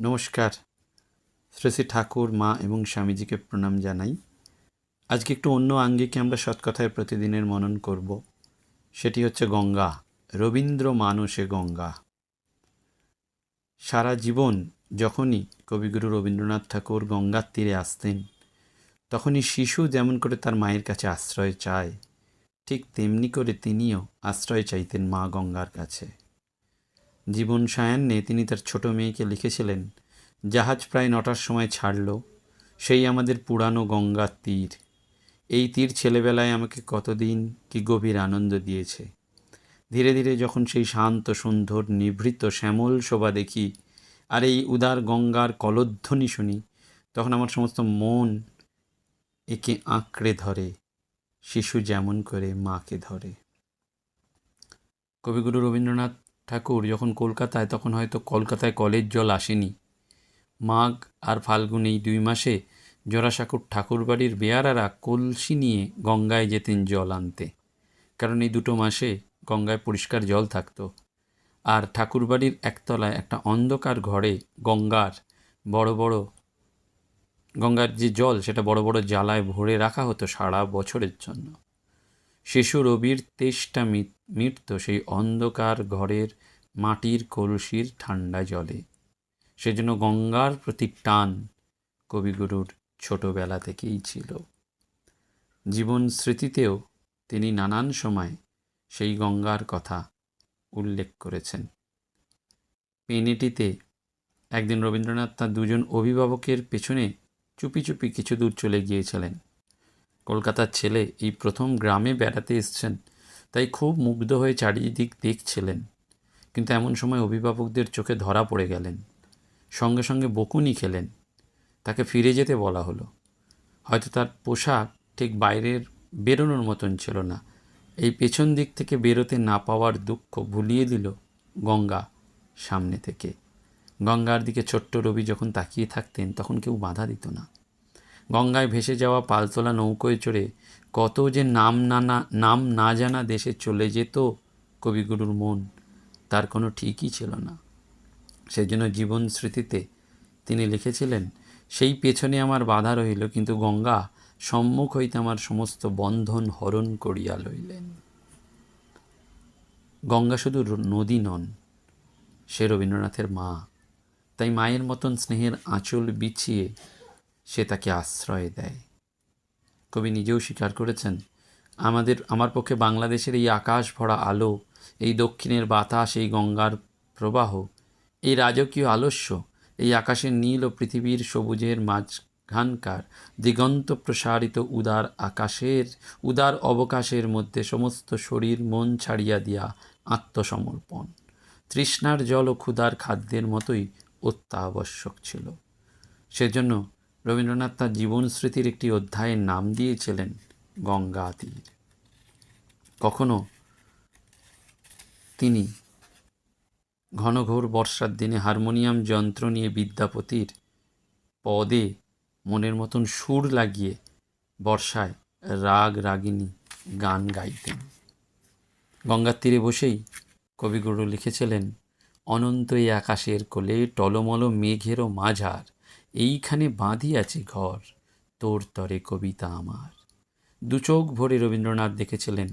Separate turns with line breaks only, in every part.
নমস্কার। শ্রী শ্রী ঠাকুর, মা এবং স্বামীজিকে প্রণাম জানাই। আজকে একটু অন্য আঙ্গিকে আমরা সৎকথায় প্রতিদিনের মনন করব। সেটি হচ্ছে গঙ্গা, রবীন্দ্র মানসে গঙ্গা। সারা জীবন যখনই কবিগুরু রবীন্দ্রনাথ ঠাকুর গঙ্গার তীরে আসতেন, তখনই শিশু যেমন করে তার মায়ের কাছে আশ্রয় চায়, ঠিক তেমনি করে তিনিও আশ্রয় চাইতেন মা গঙ্গার কাছে। জীবন সায়ান্নে তিনি তার ছোট মেয়েকে লিখেছিলেন, জাহাজ প্রায় নটার সময় ছাড়ল, সেই আমাদের পুরানো গঙ্গার তীর। এই তীর ছেলেবেলায় আমাকে কতদিন কি গভীর আনন্দ দিয়েছে। ধীরে ধীরে যখন সেই শান্ত, সুন্দর, নিভৃত শ্যামল শোভা দেখি, আর এই উদার গঙ্গার কলধ্বনি শুনি, তখন আমার সমস্ত মন একে আঁকড়ে ধরে, শিশু যেমন করে মাকে ধরে। কবিগুরু রবীন্দ্রনাথ ঠাকুর, যখন কলকাতায়, তখন হয়তো কলকাতায় কলের জল আসেনি। মাঘ আর ফাল্গুন এই দুই মাসে জোড়াসাঁকুর ঠাকুরবাড়ির বেয়ারারা কলসি নিয়ে গঙ্গায় যেতেন জল আনতে। কারণ এই দুটো মাসে গঙ্গায় পরিষ্কার জল থাকতো। আর ঠাকুরবাড়ির একতলায় একটা অন্ধকার ঘরে গঙ্গার বড় বড়, গঙ্গার যে জল, সেটা বড় বড় জ্বালায় ভরে রাখা হতো সারা বছরের জন্য। শিশু রবির তেষ্টা মৃত্য সেই অন্ধকার ঘরের মাটির কলসির ঠান্ডা জলে। সেজন্য গঙ্গার প্রতি টান কবিগুরুর ছোটবেলা থেকেই ছিল। জীবন স্মৃতিতেও তিনি নানান সময় সেই গঙ্গার কথা উল্লেখ করেছেন। পেনেটিতে একদিন রবীন্দ্রনাথ তার দুজন অভিভাবকের পেছনে চুপি চুপি কিছু দূর চলে গিয়েছিলেন। কলকাতার ছেলে এই প্রথম গ্রামে বেড়াতে এসছেন, তাই খুব মুগ্ধ হয়ে চারিদিক দেখছিলেন। কিন্তু এমন সময় অভিভাবকদের চোখে ধরা পড়ে গেলেন। সঙ্গে সঙ্গে বকুনি খেলেন। তাকে ফিরে যেতে বলা হলো। হয়তো তার পোশাক ঠিক বাইরের বেরোনোর মতন ছিল না। এই পেছন দিক থেকে বেরোতে না পাওয়ার দুঃখ ভুলিয়ে দিল গঙ্গা সামনে থেকে। গঙ্গার দিকে ছোট্ট রবি যখন তাকিয়ে থাকতেন, তখন কেউ বাধা দিত না। গঙ্গায় ভেসে যাওয়া পালতোলা নৌকোয় চড়ে কত যে নাম নানা, নাম না জানা দেশে চলে যেত কবিগুরুর মন, তার কোনো ঠিকই ছিল না। সেজন্য জীবন স্মৃতিতে তিনি লিখেছিলেন, সেই পেছনে আমার বাধা রইল কিন্তু গঙ্গা সম্মুখ হইতে আমার সমস্ত বন্ধন হরণ করিয়া লইলেন। গঙ্গা শুধু নদী নন, সে রবীন্দ্রনাথের মা, তাই মায়ের মতন স্নেহের আঁচল বিছিয়ে সে তাকে আশ্রয় দেয়। কবি নিজেও স্বীকার করেছেন, আমাদের, আমার পক্ষে বাংলাদেশের এই আকাশ ভরা আলো, এই দক্ষিণের বাতাস, এই গঙ্গার প্রবাহ, এই রাজকীয় আলস্য, এই আকাশের নীল ও পৃথিবীর সবুজের মাঝখানকার দিগন্ত প্রসারিত উদার আকাশের, উদার অবকাশের মধ্যে সমস্ত শরীর মন ছাড়িয়া দিয়া আত্মসমর্পণ। তৃষ্ণার জল ও ক্ষুধার খাদ্যের মতোই অত্যাবশ্যক ছিল। সেজন্য রবীন্দ্রনাথ তার জীবন স্মৃতির একটি অধ্যায়ের নাম দিয়েছিলেন গঙ্গা তীর। কখনো তিনি ঘনঘোর বর্ষার দিনে হারমোনিয়াম যন্ত্র নিয়ে বিদ্যাপতির পদে মনের মতন সুর লাগিয়ে বর্ষায় রাগ রাগিনী গান গাইতেন। গঙ্গার তীরে বসেই কবিগুরু লিখেছিলেন, অনন্ত এই আকাশের কোলে টলমল মেঘেরও মাঝার এইখানে বাঁধিয়াছে ঘর, তোর তরে কবিতা আমার। দু চোখ ভরে রবীন্দ্রনাথ দেখেছিলেন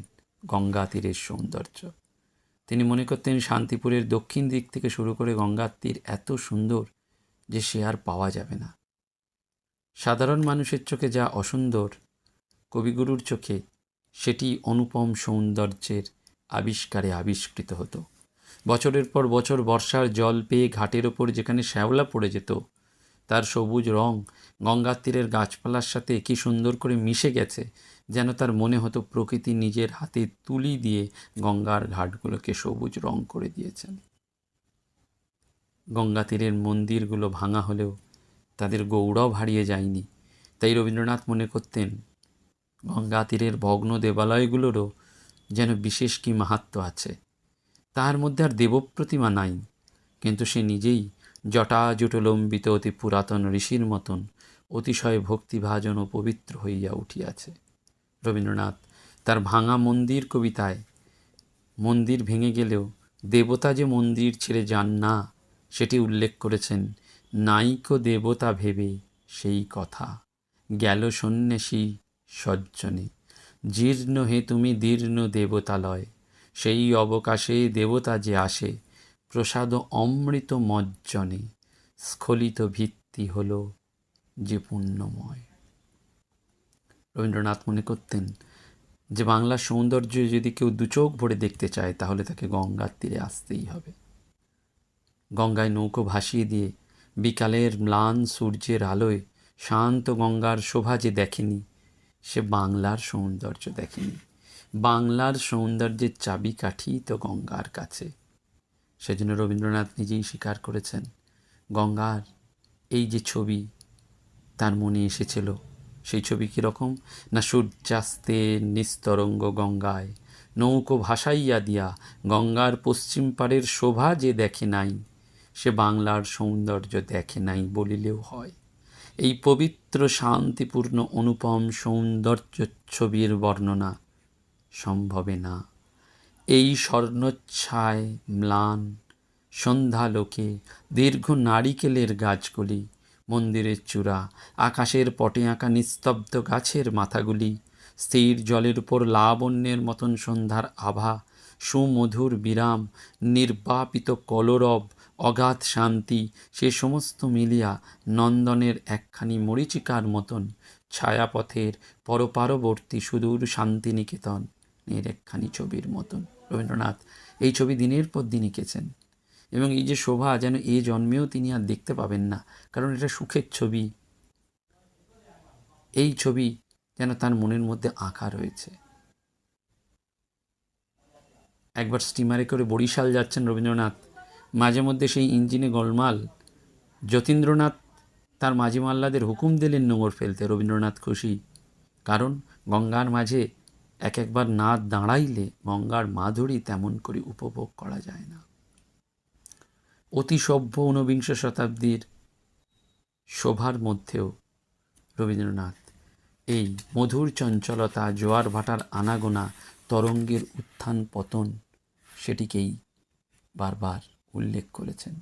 গঙ্গা তীরের সৌন্দর্য। তিনি মনে করতেন শান্তিপুরের দক্ষিণ দিক থেকে শুরু করে গঙ্গার তীর এত সুন্দর যে সে আর পাওয়া যাবে না। সাধারণ মানুষের চোখে যা অসুন্দর, কবিগুরুর চোখে সেটি অনুপম সৌন্দর্যের আবিষ্কারে আবিষ্কৃত হতো। বছরের পর বছর বর্ষার জল পেয়ে ঘাটের ওপর যেখানে শ্যাওলা পড়ে যেত তার সবুজ রং গঙ্গার তীরের গাছপালার সাথে কি সুন্দর করে মিশে গেছে, যেন তার মনে হতো প্রকৃতি নিজের হাতে তুলি দিয়ে গঙ্গার ঘাটগুলোকে সবুজ রং করে দিয়েছেন। গঙ্গা তীরের মন্দিরগুলো ভাঙা হলেও তাদের গৌরব হারিয়ে যায়নি। তাই রবীন্দ্রনাথ মনে করতেন, গঙ্গা তীরের ভগ্ন দেবালয়গুলোরও যেন বিশেষ কি মাহাত্ম্য আছে। তার মধ্যে আর দেবপ্রতিমা নাই, কিন্তু সে নিজেই জটাজুটলম্বিত অতি পুরাতন ঋষির মতন অতিশয় ভক্তিভাজন ও পবিত্র হইয়া উঠিয়াছে। রবীন্দ্রনাথ তার ভাঙা মন্দির কবিতায়, মন্দির ভেঙে গেলেও দেবতা যে মন্দির ছেড়ে যান না, সেটি উল্লেখ করেছেন, নাইকো দেবতা ভেবে সেই কথা। গেল সন্ন্যাসী সজ্জনে, জীর্ণ হে তুমি দীর্ণ দেবতালয়, সেই অবকাশে দেবতা যে আসে প্রসাদ অমৃত মজ্জনে স্খলিত ভিত্তি হল যে পুণ্যময়। রবীন্দ্রনাথ মনে করতেন, যে বাংলার সৌন্দর্য যদি কেউ দুচোখ ভরে দেখতে চায়, তাহলে তাকে গঙ্গার তীরে আসতেই হবে। গঙ্গায় নৌকো ভাসিয়ে দিয়ে বিকালের ম্লান সূর্যের আলোয় শান্ত গঙ্গার শোভা যে দেখেনি, সে বাংলার সৌন্দর্য দেখেনি। বাংলার সৌন্দর্যের চাবিকাঠি তো গঙ্গার কাছে। সেজন্য রবীন্দ্রনাথ নিজেই স্বীকার করেছেন, গঙ্গার এই যে ছবি, তার মনে এসেছিল। সেই ছবি কীরকম না সূর্যাস্তে নিস্তরঙ্গ গঙ্গায়, নৌকো ভাসাইয়া দিয়া গঙ্গার পশ্চিম পাড়ের শোভা যে দেখে নাই, সে বাংলার সৌন্দর্য দেখে নাই বলিলেও হয়। এই পবিত্র, শান্তিপূর্ণ, অনুপম সৌন্দর্য ছবির বর্ণনা সম্ভবে না। এই স্বর্ণচ্ছায় ম্লান সন্ধ্যালোকে দীর্ঘ নারিকেলের গাছগুলি, মন্দিরের চূড়া, আকাশের পটে আঁকা নিস্তব্ধ গাছের মাথাগুলি, স্থির জলের উপর লাবণ্যের মতন সন্ধ্যার আভা, সুমধুর বিরাম, নির্বাপিত কলরব, অগাধ শান্তি, সে সমস্ত মিলিয়া নন্দনের একখানি মরিচিকার মতন ছায়াপথের পরপারবর্তী সুদূর শান্তিনিকেতন এর একখানি ছবির মতন। রবীন্দ্রনাথ এই ছবি দিনের পর দিন এঁকেছেন। এবং এই যে শোভা যেন এ জন্মেও তিনি আর দেখতে পাবেন না, কারণ এটা সুখের ছবি। এই ছবি যেন তার মনের মধ্যে আঁকা রয়েছে। একবার স্টিমারে করে বরিশাল যাচ্ছেন রবীন্দ্রনাথ। মাঝে মধ্যে সেই ইঞ্জিনে গোলমাল। যতীন্দ্রনাথ তার মাঝি মাল্লাদের হুকুম দিলেন নোংর ফেলতে। রবীন্দ্রনাথ খুশি। কারণ গঙ্গার মাঝে এক একবার না দাঁড়াইলে গঙ্গার মাধুরী তেমন করে উপভোগ করা যায় না। অতি সভ্য ঊনবিংশ শতাব্দীর শোভার মধ্যেও রবীন্দ্রনাথ এই মধুর চঞ্চলতা, জোয়ার ভাটার আনাগোনা, তরঙ্গের উত্থান পতন সেটিকেই বারবার উল্লেখ করেছেন।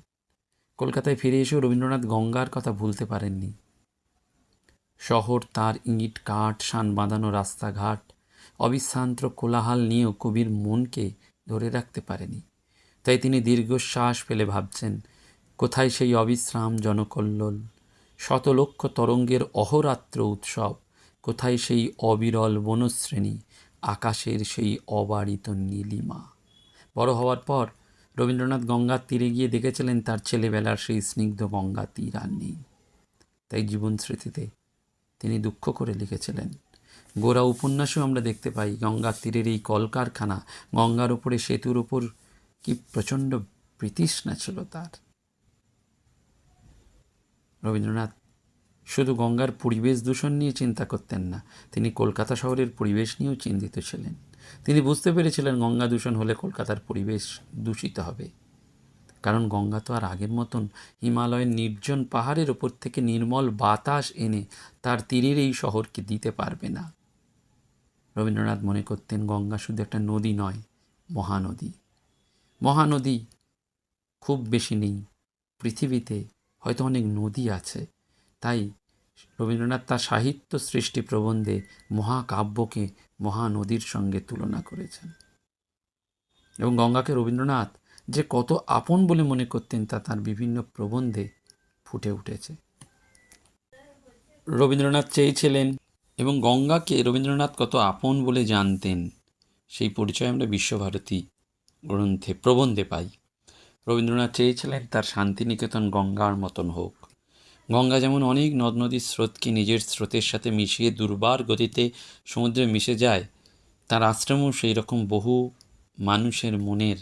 কলকাতায় ফিরে এসেও রবীন্দ্রনাথ গঙ্গার কথা ভুলতে পারেননি। শহর তার ইট কাঠ, শান বাঁধানো রাস্তাঘাট অবিশ্রান্ত কোলাহাল নিয়েও কবির মনকে ধরে রাখতে পারেনি। তাই তিনি দীর্ঘশ্বাস ফেলে ভাবছেন, কোথায় সেই অবিশ্রাম জনকল্লোল? শতলক্ষ তরঙ্গের অহরাত্র উৎসব, কোথায় সেই অবিরল বনশ্রেণী, আকাশের সেই অবারিত নীলিমা? বড় হওয়ার পর রবীন্দ্রনাথ গঙ্গার তীরে গিয়ে দেখেছিলেন তার ছেলেবেলার সেই স্নিগ্ধ গঙ্গা তীর আর নেই। তাই জীবন স্মৃতিতে তিনি দুঃখ করে লিখেছিলেন গোড়া উপন্যাসেও আমরা দেখতে পাই। গঙ্গার তীরের এই কলকারখানা, গঙ্গার উপরে সেতুর উপর কি প্রচণ্ড প্রীতিষ্ণা ছিল তার। রবীন্দ্রনাথ শুধু গঙ্গার পরিবেশ দূষণ নিয়ে চিন্তা করতেন না, তিনি কলকাতা শহরের পরিবেশ নিয়েও চিন্তিত ছিলেন। তিনি বুঝতে পেরেছিলেন গঙ্গা দূষণ হলে কলকাতার পরিবেশ দূষিত হবে। কারণ গঙ্গা তো আর আগের মতন হিমালয়ের নির্জন পাহাড়ের ওপর থেকে নির্মল বাতাস এনে তার তীরের এই শহরকে দিতে পারবে না। রবীন্দ্রনাথ মনে করতেন, গঙ্গা শুধু একটা নদী নয়, মহানদী। মহানদী খুব বেশি নেই। পৃথিবীতে হয়তো অনেক নদী আছে। তাই রবীন্দ্রনাথ তার সাহিত্য সৃষ্টি প্রবন্ধে মহাকাব্যকে মহানদীর সঙ্গে তুলনা করেছেন। এবং গঙ্গাকে রবীন্দ্রনাথ যে কত আপন বলে মনে করতেন, তা তার বিভিন্ন প্রবন্ধে ফুটে উঠেছে। রবীন্দ্রনাথ চেয়েছিলেন এবং গঙ্গাকে রবীন্দ্রনাথ কত আপন বলে জানতেন, সেই পরিচয় আমরা বিশ্বভারতী গ্রন্থে প্রবন্ধে পাই। রবীন্দ্রনাথ চেয়েছিলেন তার শান্তিনিকেতন গঙ্গার মতন হোক। গঙ্গা যেমন অনেক নদ নদীর স্রোতকে নিজের স্রোতের সাথে মিশিয়ে দুর্বার গতিতে সমুদ্রে মিশে যায়, তার আশ্রমও সেই রকম বহু মানুষের মনের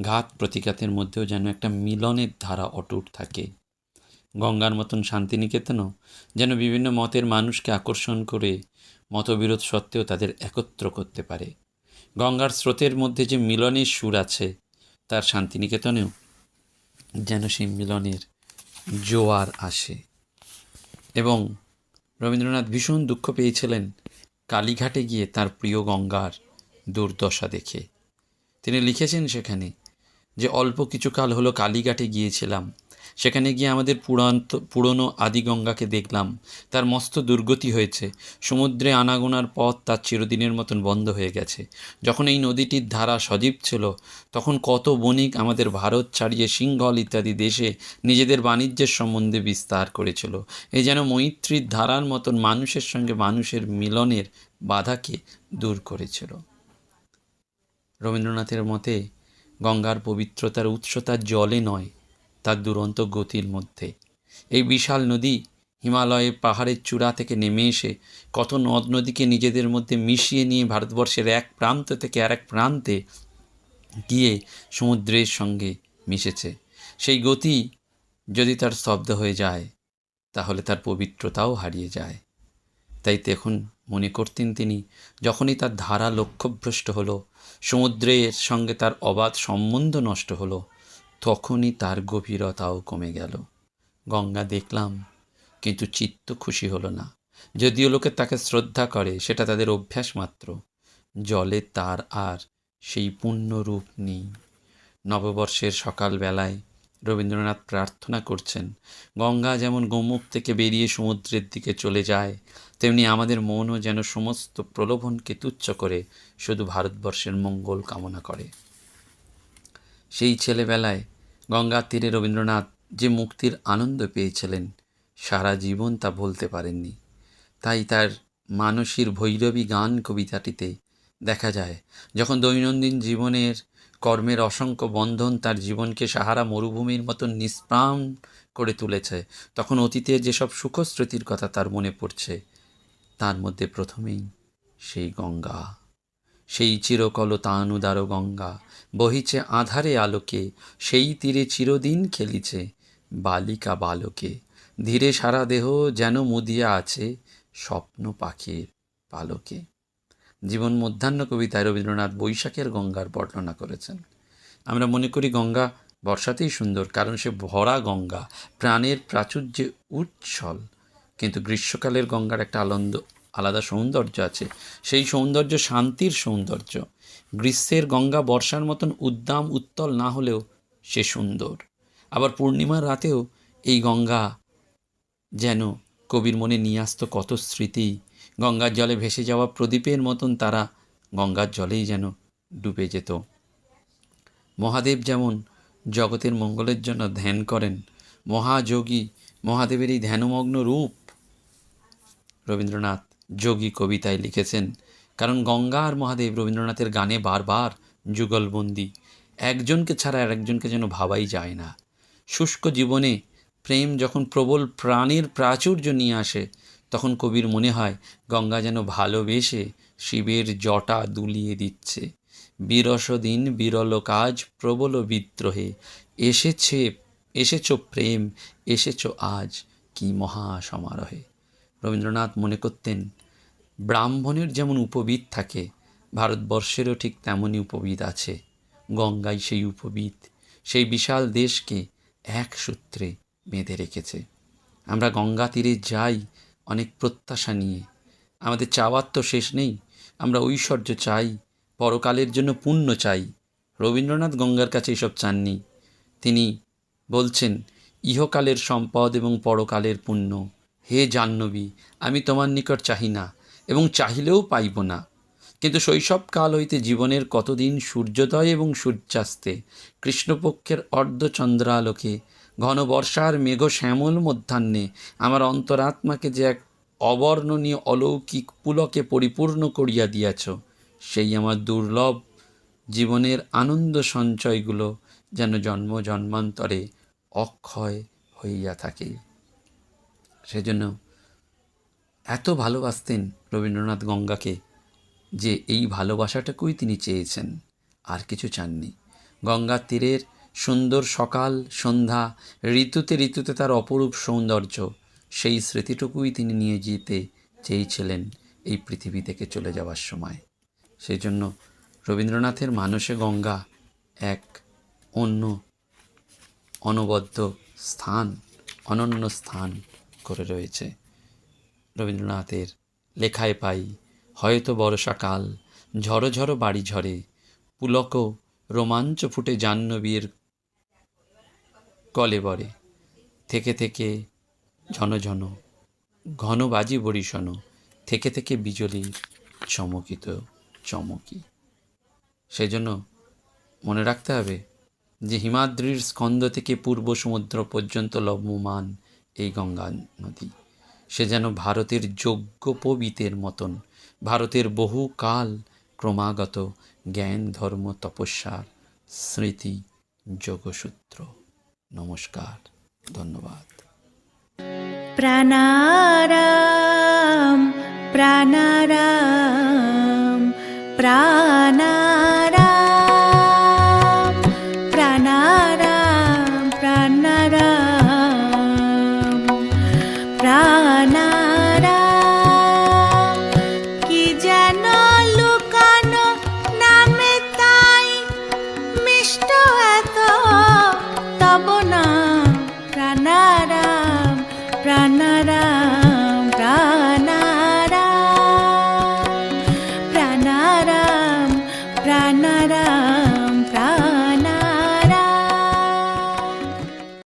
ঘাত প্রতিঘাতের মধ্যেও যেন একটা মিলনের ধারা অটুট থাকে। গঙ্গার মতন শান্তিনিকেতনও যেন বিভিন্ন মতের মানুষকে আকর্ষণ করে মতবিরোধ সত্ত্বেও তাদের একত্র করতে পারে। গঙ্গার স্রোতের মধ্যে যে মিলনের সুর আছে, তার শান্তিনিকেতনেও যেন সেই মিলনের জোয়ার আসে। এবং রবীন্দ্রনাথ ভীষণ দুঃখ পেয়েছিলেন কালীঘাটে গিয়ে তার প্রিয় গঙ্গার দুর্দশা দেখে। তিনি লিখেছেন সেখানে যে, অল্প কিছুকাল হলো কালীঘাটে গিয়েছিলাম। সেখানে গিয়ে আমাদের পুরান্ত, পুরনো আদি গঙ্গাকে দেখলাম। তার মস্ত দুর্গতি হয়েছে। সমুদ্রে আনাগোনার পথ তার চিরদিনের মতন বন্ধ হয়ে গেছে। যখন এই নদীটির ধারা সজীব ছিল, তখন কত বণিক আমাদের ভারত ছাড়িয়ে সিংহল ইত্যাদি দেশে নিজেদের বাণিজ্যের সম্বন্ধে বিস্তার করেছিল। এই যেন মৈত্রীর ধারার মতন মানুষের সঙ্গে মানুষের মিলনের বাধাকে দূর করেছিল। রবীন্দ্রনাথের মতে, গঙ্গার পবিত্রতার উৎস তার জলে নয় তার দুরন্ত গতির মধ্যে। এই বিশাল নদী হিমালয়ে পাহাড়ের চূড়া থেকে নেমে এসে কত নদ নদীকে নিজেদের মধ্যে মিশিয়ে নিয়ে ভারতবর্ষের এক প্রান্ত থেকে আর এক প্রান্তে গিয়ে সমুদ্রের সঙ্গে মিশেছে। সেই গতি যদি তার স্তব্ধ হয়ে যায়, তাহলে তার পবিত্রতাও হারিয়ে যায়। তাই তখন মনে করতেন তিনি, যখনই তার ধারা লক্ষ্যভ্রষ্ট হলো, সমুদ্রের সঙ্গে তার অবাধ সম্বন্ধ নষ্ট হলো তখনই তার গভীরতাও কমে গেল। গঙ্গা দেখলাম, কিন্তু চিত্ত খুশি হলো না। যদিও লোকে তাকে শ্রদ্ধা করে, সেটা তাদের অভ্যাস মাত্র। জলে তার আর সেই পূর্ণ রূপ নেই। নববর্ষের সকালবেলায় রবীন্দ্রনাথ প্রার্থনা করছেন, গঙ্গা যেমন গোমুখ থেকে বেরিয়ে সমুদ্রের দিকে চলে যায়, তেমনি আমাদের মনও যেন সমস্ত প্রলোভনকে তুচ্ছ করে, শুধু ভারতবর্ষের মঙ্গল কামনা করে। সেই ছেলেবেলায় গঙ্গার তীরে রবীন্দ্রনাথ যে মুক্তির আনন্দ পেয়েছিলেন, সারা জীবন তা বলতে পারেননি। তাই তার মানসীর ভৈরবী গান কবিতাটিতে দেখা যায়, যখন দৈনন্দিন জীবনের কর্মের অসংখ্য বন্ধন তার জীবনকে সাহারা মরুভূমির মতন নিষ্প্রাণ করে তুলেছে, তখন অতীতে যেসব সুখস্মৃতির কথা তার মনে পড়ছে, তার মধ্যে প্রথমেই সেই গঙ্গা। সেই চিরকলতানুদার গঙ্গা বহিছে আধারে আলোকে, সেই তীরে চিরদিন খেলিছে বালিকা বালকে। ধীরে সারা দেহ যেন মুদিয়া আছে স্বপ্ন পাখির পালকে। জীবন মধ্যাহ্ন কবিতায় রবীন্দ্রনাথ বৈশাখের গঙ্গার বর্ণনা করেছেন। আমরা মনে করি গঙ্গা বর্ষাতেই সুন্দর, কারণ সে ভরা গঙ্গা, প্রাণের প্রাচুর্যে উচ্ছল। কিন্তু গ্রীষ্মকালের গঙ্গার একটা আনন্দ আলাদা সৌন্দর্য আছে। সেই সৌন্দর্য শান্তির সৌন্দর্য। গ্রীষ্মের গঙ্গা বর্ষার মতন উদ্দাম উত্তল না হলেও সে সুন্দর। আবার পূর্ণিমার রাতেও এই গঙ্গা যেন কবির মনে নিয়ে আসতো কত স্মৃতি। গঙ্গার জলে ভেসে যাওয়া প্রদীপের মতন তারা গঙ্গার জলেই যেন ডুবে যেত। মহাদেব যেমন জগতের মঙ্গলের জন্য ধ্যান করেন, মহাযোগী মহাদেবের এই ধ্যানমগ্ন রূপ রবীন্দ্রনাথ যোগী কবিতায় লিখেছেন, কারণ গঙ্গা আর মহাদেব রবীন্দ্রনাথের গানে বারবার যুগলবন্দি। একজনকে ছাড়া আর একজনকে যেন ভাবাই যায় না। শুষ্ক জীবনে প্রেম যখন প্রবল প্রাণের প্রাচুর্য নিয়ে আসে, তখন কবির মনে হয় গঙ্গা যেন ভালোবেসে শিবের জটা দুলিয়ে দিচ্ছে। বিরস দিন, বিরল কাজ, প্রবল বিদ্রোহে। এসেছে, এসেছ প্রেম, এসেছ আজ, কি মহা সমারোহে। রবীন্দ্রনাথ মনে করতেন ব্রাহ্মণের যেমন উপবিদ থাকে, ভারতবর্ষেরও ঠিক তেমনই উপবিদ আছে। গঙ্গাই সেই উপবিদ সেই বিশাল দেশকে এক সূত্রে বেঁধে রেখেছে। আমরা গঙ্গা তীরে যাই, অনেক প্রত্যাশা নিয়ে। আমাদের চাওয়ার তো শেষ নেই, আমরা ঐশ্বর্য চাই, পরকালের জন্য পুণ্য চাই। রবীন্দ্রনাথ গঙ্গার কাছে এসব চাননি। তিনি বলছেন, ইহকালের সম্পদ এবং পরকালের পুণ্য। হে জাহ্নবী, আমি তোমার নিকট চাহি না। এবং চাহিলেও পাইব না। কিন্তু শৈশবকাল হইতে জীবনের কতদিন সূর্যোদয় এবং সূর্যাস্তে, কৃষ্ণপক্ষের অর্ধচন্দ্রালোকে ঘন বর্ষার মেঘ শ্যামল মধ্যাহ্নে আমার অন্তরাত্মাকে যে এক অবর্ণনীয় অলৌকিক পুলকে পরিপূর্ণ করিয়া দিয়াছ, সেই আমার দুর্লভ জীবনের আনন্দ সঞ্চয়গুলো যেন জন্ম জন্মান্তরে অক্ষয় হইয়া থাকে। সেজন্য এত ভালোবাসতেন রবীন্দ্রনাথ গঙ্গাকে যে এই ভালোবাসাটাকেই তিনি চেয়েছেন। আর কিছু চাননি। গঙ্গার তীরের সুন্দর সকাল, সন্ধ্যা, ঋতুতে ঋতুতে তার অপরূপ সৌন্দর্য, সেই স্মৃতিটুকুই তিনি নিয়ে যেতে চেয়েছিলেন এই পৃথিবী থেকে চলে যাওয়ার সময়। সেই জন্য রবীন্দ্রনাথের মানসে গঙ্গা এক অন্য অনবদ্য স্থান, অনন্য স্থান করে রয়েছে। রবীন্দ্রনাথের লেখায় পাই, হয়তো বর্ষাকাল ঝড়ো ঝড়ো বাড়ি ঝরে, পুলক রোমাঞ্চ ফুটে জাহ্নবীর কলেবরে থেকে থেকে ঝন ঝন, ঘন বাজি বরিশন থেকে থেকে বিজলি চমকিত চমকি। সেজন্য মনে রাখতে হবে যে হিমাদ্রির স্কন্দ থেকে পূর্ব সমুদ্র পর্যন্ত লভ্যমান এই গঙ্গা নদী। সে যেন ভারতের যজ্ঞোপবীতের মতন, ভারতের বহু কাল ক্রমাগত জ্ঞান, ধর্ম তপস্যার স্মৃতি, যোগসূত্র। নমস্কার, ধন্যবাদ।
প্রাণারাম প্রাণারাম প্রাণারাম।